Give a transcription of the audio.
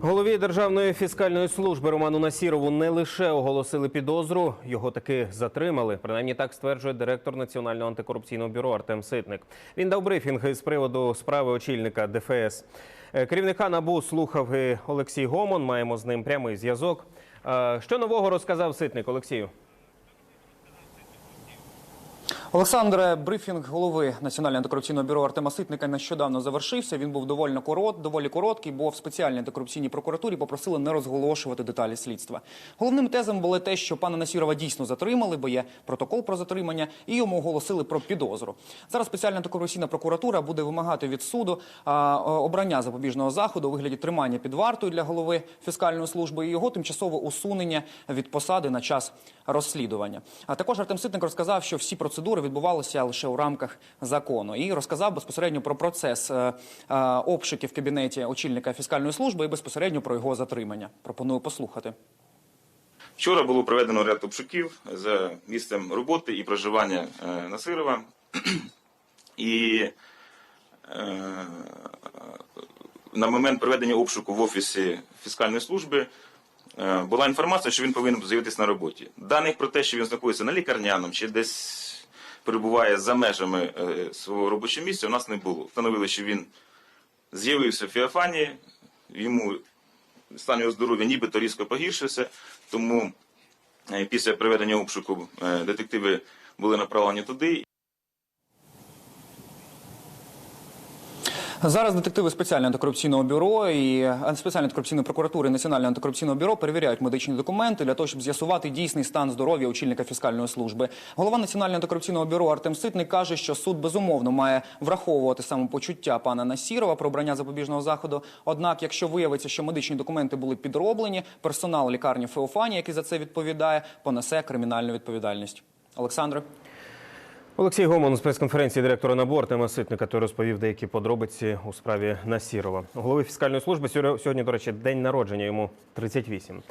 Голові Державної фіскальної служби Роману Насірову не лише оголосили підозру, його таки затримали. Принаймні так стверджує директор Національного антикорупційного бюро Артем Ситник. Він дав брифінг з приводу справи очільника ДФС. Е, Керівника НАБУ слухав і Олексій Гомон. Маємо з ним прямий зв'язок. Е, Що нового розказав Ситник Олексію? Олександре, брифінг голови Національного антикорупційного бюро Артема Ситника нещодавно завершився. Він був доволі корот, доволі короткий, бо в спеціальній антикорупційній прокуратурі попросили не розголошувати деталі слідства. Головним тезом було те, що пана Насірова дійсно затримали, бо є протокол про затримання, і йому оголосили про підозру. Зараз спеціальна антикорупційна прокуратура буде вимагати від суду а, обрання запобіжного заходу у вигляді тримання під вартою для голови фіскальної служби і його тимчасове усунення від посади на час розслідування. А також Артем Ситник розказав, що всі процедури відбувалися лише у рамках закону, і розказав безпосередньо про процес е, е, обшуків в кабінеті очільника фіскальної служби і безпосередньо про його затримання. Пропоную послухати. Вчора було проведено ряд обшуків за місцем роботи і проживання е, Насирова. І на момент проведення обшуку в офісі фіскальної служби була інформація, що він повинен з'явитися на роботі. Даних про те, що він знаходиться на лікарняному чи десь перебуває за межами е, свого робочого місця, у нас не було. Встановили, що він з'явився в Феофані, йому стан його здоров'я нібито різко погіршився, тому е, після проведення обшуку е, детективи були направлені туди. Зараз детективи спеціального антикорупційного бюро і е, спеціальної антикорупційної прокуратури і Національного антикорупційного бюро перевіряють медичні документи для того, щоб з'ясувати дійсний стан здоров'я очільника фіскальної служби. Голова Національного антикорупційного бюро Артем Ситник каже, що суд безумовно має враховувати самопочуття пана Насірова про обрання запобіжного заходу. Однак, якщо виявиться, що медичні документи були підроблені, персонал лікарні Феофані, який за це відповідає, понесе кримінальну відповідальність. Олександре. Олексій Гомон з прес-конференції директора НАБУ Артема Ситника, який розповів деякі подробиці у справі Насірова. Голови фіскальної служби сьогодні, до речі, день народження йому 38.